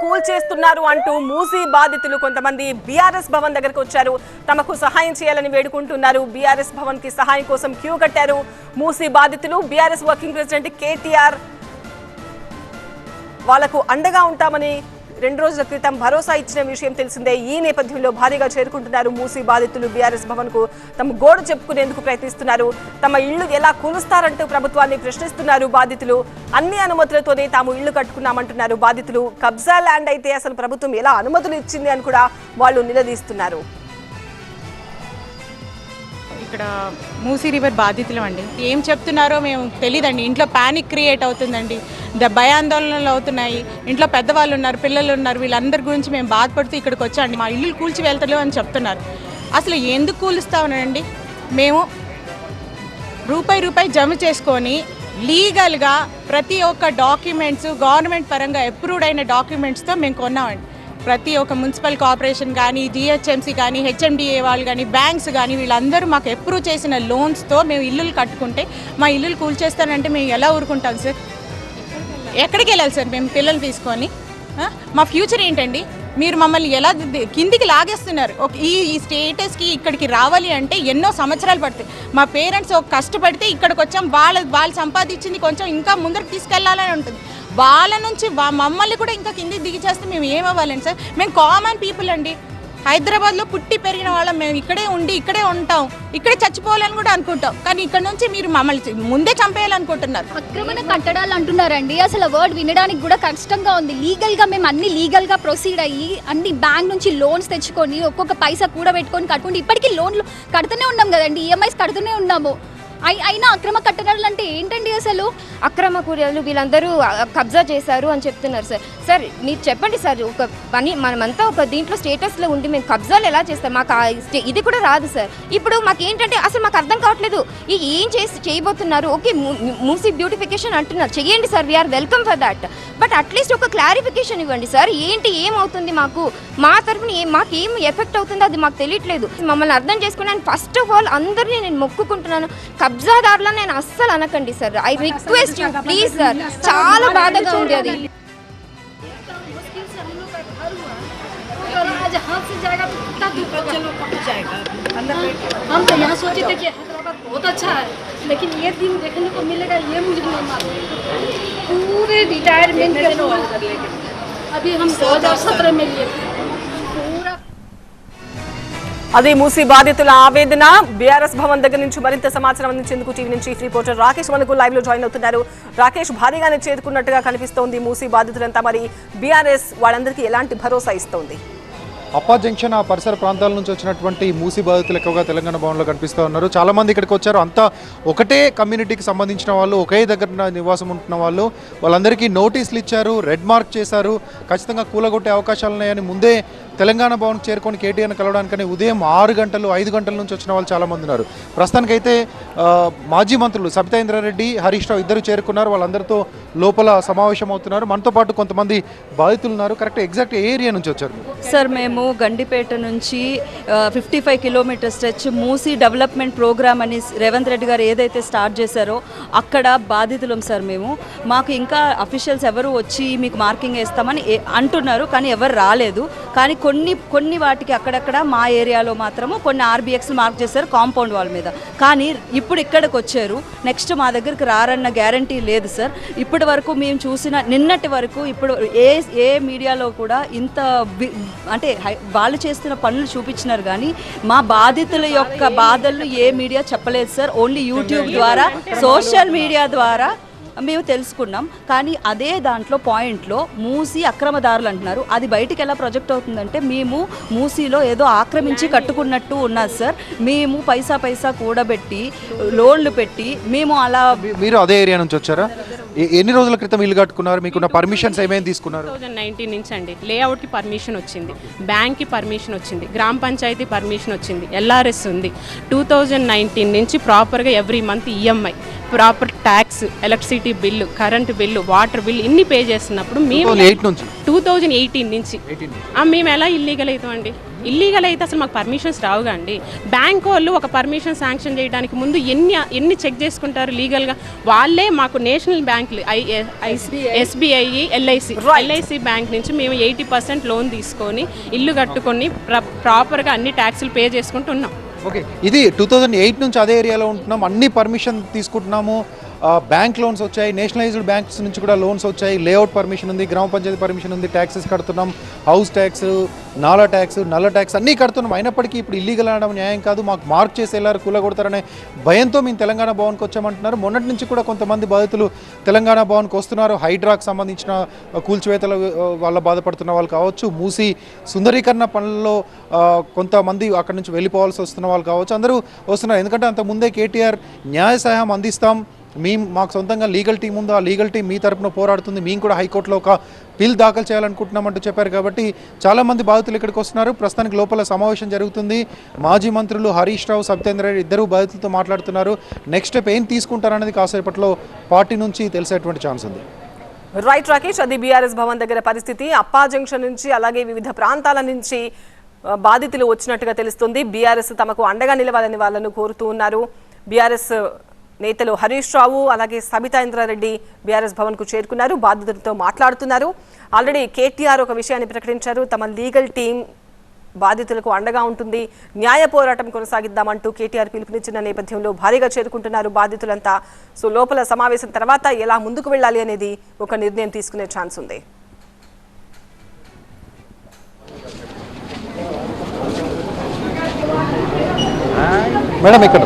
Cool చేస్తున్నారు అంటూ మూసీ బాధితులు కొంతమంది బీఆర్ఎస్ భవన్ దగ్గరకు వచ్చారు. తమకు సహాయం చేయాలని వేడుకుంటున్నారు. బీఆర్ఎస్ భవన్కి సహాయం కోసం క్యూ కట్టారు. మూసీ బాధితులు బీఆర్ఎస్ వర్కింగ్ ప్రెసిడెంట్ కేటీఆర్. వాళ్ళకు అండగా ఉంటామని రెండు రోజుల క్రితం భరోసా ఇచ్చిన విషయం తెలిసిందే. ఈ నేపథ్యంలో భారీగా చేరుకుంటున్నారు మూసీ బాధితులు బీఆర్ఎస్ భవన్కు తమ గోడు చెప్పుకునేందుకు ప్రయత్నిస్తున్నారు. తమ ఇళ్ళు ఎలా కూలుస్తారంటూ ప్రభుత్వాన్ని ప్రశ్నిస్తున్నారు బాధితులు. అన్ని అనుమతులతోనే తాము ఇళ్ళు కట్టుకున్నామంటున్నారు బాధితులు. కబ్జా ల్యాండ్ అయితే అసలు ప్రభుత్వం ఎలా అనుమతులు ఇచ్చింది అని కూడా వాళ్ళు నిలదీస్తున్నారు. ఇక్కడ మూసీ రివర్ బాధితులు అండి ఏం చెప్తున్నారో మేము తెలియదండి ఇంట్లో ప్యానిక్ క్రియేట్ అవుతుందండి. భయాందోళనలు అవుతున్నాయి. ఇంట్లో పెద్దవాళ్ళు ఉన్నారు పిల్లలు ఉన్నారు వీళ్ళందరి గురించి మేము బాధపడుతూ ఇక్కడికి వచ్చాండి మా ఇల్లు కూల్చి వెళ్తలేవు అని చెప్తున్నారు. అసలు ఎందుకు కూలుస్తామనండి మేము రూపాయి రూపాయి జమ చేసుకొని లీగల్గా ప్రతి ఒక్క డాక్యుమెంట్స్ గవర్నమెంట్ పరంగా అప్రూవ్డ్ అయిన డాక్యుమెంట్స్తో మేము కొన్నామండి. ప్రతి ఒక్క మున్సిపల్ కార్పొరేషన్ కానీ జిహెచ్ఎంసీ కానీ హెచ్ఎండిఏ వాళ్ళు కానీ బ్యాంక్స్ కానీ వీళ్ళందరూ మాకు అప్రూవ్ చేసిన లోన్స్తో మేము ఇల్లులు కట్టుకుంటే మా ఇల్లులు కూల్చేస్తానంటే మేము ఎలా ఊరుకుంటాం సార్? ఎక్కడికి వెళ్ళాలి సార్ మేము పిల్లలు తీసుకొని? మా ఫ్యూచర్ ఏంటండి? మీరు మమ్మల్ని ఎలా కిందికి లాగేస్తున్నారు? ఒక ఈ ఈ స్టేటస్కి ఇక్కడికి రావాలి అంటే ఎన్నో సంవత్సరాలు పడతాయి మా పేరెంట్స్ ఒక కష్టపడితే ఇక్కడికి వచ్చాం వాళ్ళ వాళ్ళు సంపాదించింది కొంచెం ఇంకా ముందరకు తీసుకెళ్ళాలని ఉంటుంది. వాళ్ళ నుంచి మమ్మల్ని కూడా ఇంకా కిందికి దిగి చేస్తే మేము ఏమవ్వాలండి సార్? మేము కామన్ పీపుల్ అండి. హైదరాబాద్లో పుట్టి పెరిగిన వాళ్ళం మేము. ఇక్కడే ఉండి ఇక్కడే ఉంటాం. ఇక్కడే చచ్చిపోవాలని కూడా అనుకుంటాం. కానీ ఇక్కడ నుంచి మీరు మమ్మల్ని ముందే చంపేయాలనుకుంటున్నారు. అక్రమణ కట్టడాలు అంటున్నారండి. అసలు వర్డ్ వినడానికి కూడా కష్టంగా ఉంది. లీగల్గా మేము అన్ని లీగల్గా ప్రొసీడ్ అయ్యి అన్ని బ్యాంక్ నుంచి లోన్స్ తెచ్చుకొని ఒక్కొక్క పైసా కూడా పెట్టుకొని కట్టుకుంటే ఇప్పటికీ లోన్లు కడుతూనే ఉన్నాం కదండి. ఈఎంఐస్ కడుతూనే ఉన్నాము. అయినా అక్రమ కట్టడాలు అంటే ఏంటండి అసలు? అక్రమ కూలీలు వీళ్ళందరూ కబ్జా చేశారు అని చెప్తున్నారు సార్. సార్ మీరు చెప్పండి సార్. ఒక పని మనమంతా ఒక దీంట్లో స్టేటస్లో ఉండి మేము కబ్జాలు ఎలా చేస్తాం? మాకు ఇది కూడా రాదు సార్. ఇప్పుడు మాకు ఏంటంటే అసలు మాకు అర్థం కావట్లేదు. ఈ ఏం చేసి చేయబోతున్నారు? ఓకే మూ- మూసీ బ్యూటిఫికేషన్ అంటున్నారు. చేయండి sir. We are welcome for that but at least ఒక క్లారిఫికేషన్ ఇవ్వండి సార్. ఏంటి ఏమవుతుంది మాకు? మా తరఫున ఏం మాకు ఏం ఎఫెక్ట్ అవుతుందో అది మాకు తెలియట్లేదు. మమ్మల్ని అర్థం చేసుకున్నాను ఫస్ట్ ఆఫ్ ఆల్ అందరినీ నేను మొక్కుకుంటున్నాను. కబ్జాదారులను నేను అస్సలు అనకండి sir I request you please sir చాలా బాధగా ఉంది అది मुश्किल से हम लोग का घर हुआ अगर आज हाथ से जाएगा तो कितना दूर बच्चे लोग पहुँच जाएगा हम तो यहाँ सोचे थे कि हैदराबाद बहुत अच्छा है लेकिन ये दिन देखने को मिलेगा ये मुझे नहीं मालूम पूरे रिटायरमेंट के बाद अभी हम दो हजार सत्रह में लिए थे पूरा అది మూసి బాధితుల ఆవేదన. బీఆర్ఎస్ భవన్ దగ్గర నుంచి మరింత సమాచారం అందించేందుకు టీవీ నుంచి రిపోర్టర్ రాకేష్ మనకు లైవ్లో జాయిన్ అవుతున్నారు. రాకేష్ భారీగానే చేరుకున్నట్టుగా కనిపిస్తోంది మూసి బాధితులంతా. మరి బీఆర్ఎస్ వాళ్ళందరికీ ఎలాంటి భరోసా ఇస్తోంది? అప్పా జంక్షన్ ఆ పరిసర ప్రాంతాల నుంచి వచ్చినటువంటి మూసి బాధితులు ఎక్కువగా తెలంగాణ భవన్లో కనిపిస్తూ ఉన్నారు. చాలామంది ఇక్కడికి వచ్చారు. అంతా ఒకటే కమ్యూనిటీకి సంబంధించిన వాళ్ళు ఒకే దగ్గర నివాసం ఉంటున్న వాళ్ళు వాళ్ళందరికీ నోటీసులు ఇచ్చారు రెడ్ మార్క్ చేశారు. ఖచ్చితంగా కూలగొట్టే అవకాశాలు ఉన్నాయని ముందే తెలంగాణ భవన్ చేరుకొని కేటీఆర్ని కలవడానికని ఉదయం ఆరు గంటలు ఐదు గంటల నుంచి వచ్చిన వాళ్ళు చాలామంది ఉన్నారు. ప్రస్తుతానికైతే మాజీ మంత్రులు సబితా ఇంద్రారెడ్డి హరీష్ రావు ఇద్దరు చేరుకున్నారు. వాళ్ళందరితో లోపల సమావేశం అవుతున్నారు మనతో పాటు కొంతమంది బాధితులు ఉన్నారు కరెక్ట్ ఎగ్జాక్ట్ ఏరియా నుంచి వచ్చారు సార్ మేము గండిపేట నుంచి fifty five kilometer stretch Musi development program అని రేవంత్ రెడ్డి గారు ఏదైతే స్టార్ట్ చేశారో అక్కడ బాధితులం సార్ మేము. మాకు ఇంకా అఫీషియల్స్ ఎవరు వచ్చి మీకు మార్కింగ్ వేస్తామని అంటున్నారు కానీ ఎవరు రాలేదు. కానీ కొన్ని కొన్ని వాటికి అక్కడక్కడ మా ఏరియాలో మాత్రము కొన్ని ఆర్బిఎక్స్ మార్క్ చేశారు కాంపౌండ్ వాల్ మీద. కానీ ఇప్పుడు ఇక్కడికి వచ్చారు. నెక్స్ట్ మా దగ్గరికి రారన్న గ్యారంటీ లేదు సార్. ఇప్పుడు ఇప్పటి వరకు మేము చూసిన నిన్నటి వరకు ఇప్పుడు ఏ ఏ మీడియాలో కూడా ఇంత అంటే వాళ్ళు చేస్తున్న పనులు చూపించినారు కానీ మా బాధితుల యొక్క బాధలు ఏ మీడియా చెప్పలేదు సార్. ఓన్లీ యూట్యూబ్ ద్వారా సోషల్ మీడియా ద్వారా మేము తెలుసుకున్నాం. కానీ అదే దాంట్లో పాయింట్లో మూసి అక్రమదారులు అంటున్నారు. అది బయటికి ఎలా ప్రొజెక్ట్ అవుతుందంటే మేము మూసీలో ఏదో ఆక్రమించి కట్టుకున్నట్టు ఉన్నది సార్. మేము పైసా పైసా కూడబెట్టి లోన్లు పెట్టి మేము అలా మీరు అదే ఏరియా నుంచి వచ్చారా? ఎన్ని రోజుల క్రితం ఇల్లు కట్టుకున్నారు? మీకున్న పర్మిషన్స్ ఏమేమి తీసుకున్నారు? థౌజండ్ నైన్టీన్ నుంచి అండి. లేఅవుట్కి పర్మిషన్ వచ్చింది. బ్యాంక్కి పర్మిషన్ వచ్చింది. గ్రామ పంచాయతీ పర్మిషన్ వచ్చింది. ఎల్ఆర్ఎస్ ఉంది. టూ థౌజండ్ నైన్టీన్ నుంచి ప్రాపర్గా every month EMI proper tax electricity bill current bill water bill ఇన్ని పే చేస్తున్నప్పుడు మేము టూ థౌజండ్ ఎయిటీన్ నుంచి. మేము ఎలా ఇల్లీగల్ అవుతామండి ఇల్లీగల్ అయితే అసలు మాకు పర్మిషన్స్ రావుగా అండి బ్యాంక్ వాళ్ళు ఒక పర్మిషన్ శాంక్షన్ చేయడానికి ముందు ఎన్ని ఎన్ని చెక్ చేసుకుంటారు లీగల్గా వాళ్ళే మాకు నేషనల్ బ్యాంకులు I SBI LIC LIC bank నుంచి మేము ఎయిటీ పర్సెంట్ లోన్ తీసుకొని ఇల్లు కట్టుకొని ప్రాపర్గా అన్ని ట్యాక్సులు పే చేసుకుంటూ ఉన్నాం. ఓకే ఇది టూ థౌజండ్ ఎయిట్ నుంచి అదే ఏరియాలో ఉంటున్నాం. అన్ని పర్మిషన్ తీసుకుంటున్నాము. బ్యాంక్ లోన్స్ వచ్చాయి. నేషనలైజ్డ్ బ్యాంక్స్ నుంచి కూడా లోన్స్ వచ్చాయి. లేఅవుట్ పర్మిషన్ ఉంది గ్రామ పంచాయతీ పర్మిషన్ ఉంది. ట్యాక్సెస్ కడుతున్నాం. హౌస్ ట్యాక్స్ నాలా ట్యాక్స్ నల్ల ట్యాక్స్ అన్నీ కడుతున్నాం. అయినప్పటికీ ఇప్పుడు ఇల్లీగల్ అనడం న్యాయం కాదు. మాకు మార్క్ చేసి వెళ్ళారు కూలగొడతారనే భయంతో మేము తెలంగాణ భవన్కి వచ్చామంటున్నారు. మొన్నటి నుంచి కూడా కొంతమంది బాధితులు తెలంగాణ భవన్కి వస్తున్నారు. హైడ్రాకు సంబంధించిన కూల్చివేతల వల్ల బాధపడుతున్న వాళ్ళు కావచ్చు మూసి సుందరీకరణ పనుల్లో కొంతమంది అక్కడి నుంచి వెళ్ళిపోవాల్సి వస్తున్న వాళ్ళు కావచ్చు అందరూ వస్తున్నారు. ఎందుకంటే అంత ముందే కేటీఆర్ న్యాయ సహాయం అందిస్తాం. మేము మాకు సొంతంగా లీగల్ టీం ఉందో? ఆ లీగల్ టీం మీ తరపున పోరాడుతుంది. మేము కూడా హైకోర్టులో ఒక బిల్ దాఖలు చేయాలనుకుంటున్నామంటూ చెప్పారు కాబట్టి చాలామంది బాధితులు ఇక్కడికి వస్తున్నారు. ప్రస్తుతానికి లోపల సమావేశం జరుగుతుంది. మాజీ మంత్రులు హరీష్ రావు సత్యేంద్ర రెడ్డి ఇద్దరు బాధితులతో మాట్లాడుతున్నారు. నెక్స్ట్ స్టెప్ ఏం తీసుకుంటారనేది కాసేపట్లో పార్టీ నుంచి తెలిసేటువంటి ఛాన్స్ ఉంది. రైట్ రాకేష్ అది బీఆర్ఎస్ భవన్ దగ్గర పరిస్థితి. అప్పా జంక్షన్ నుంచి అలాగే వివిధ ప్రాంతాల నుంచి బాధితులు వచ్చినట్టుగా తెలుస్తుంది. బీఆర్ఎస్ తమకు అండగా నిలవాలని వాళ్ళను కోరుతూ ఉన్నారు. బీఆర్ఎస్ నేతలు హరీష్ రావు అలాగే సబితా ఇంద్రారెడ్డి బీఆర్ఎస్ భవన్కు చేరుకున్నారు బాధితులతో మాట్లాడుతున్నారు. ఆల్రెడీ కేటీఆర్ ఒక విషయాన్ని ప్రకటించారు తమ లీగల్ టీం బాధితులకు అండగా ఉంటుంది న్యాయ పోరాటం కొనసాగిద్దామంటూ కేటీఆర్ పిలుపునిచ్చిన నేపథ్యంలో భారీగా చేరుకుంటున్నారు బాధితులంతా. సో లోపల సమావేశం తర్వాత ఎలా ముందుకు వెళ్ళాలి అనేది ఒక నిర్ణయం తీసుకునే ఛాన్స్ ఉంది. మేడం ఇక్కడ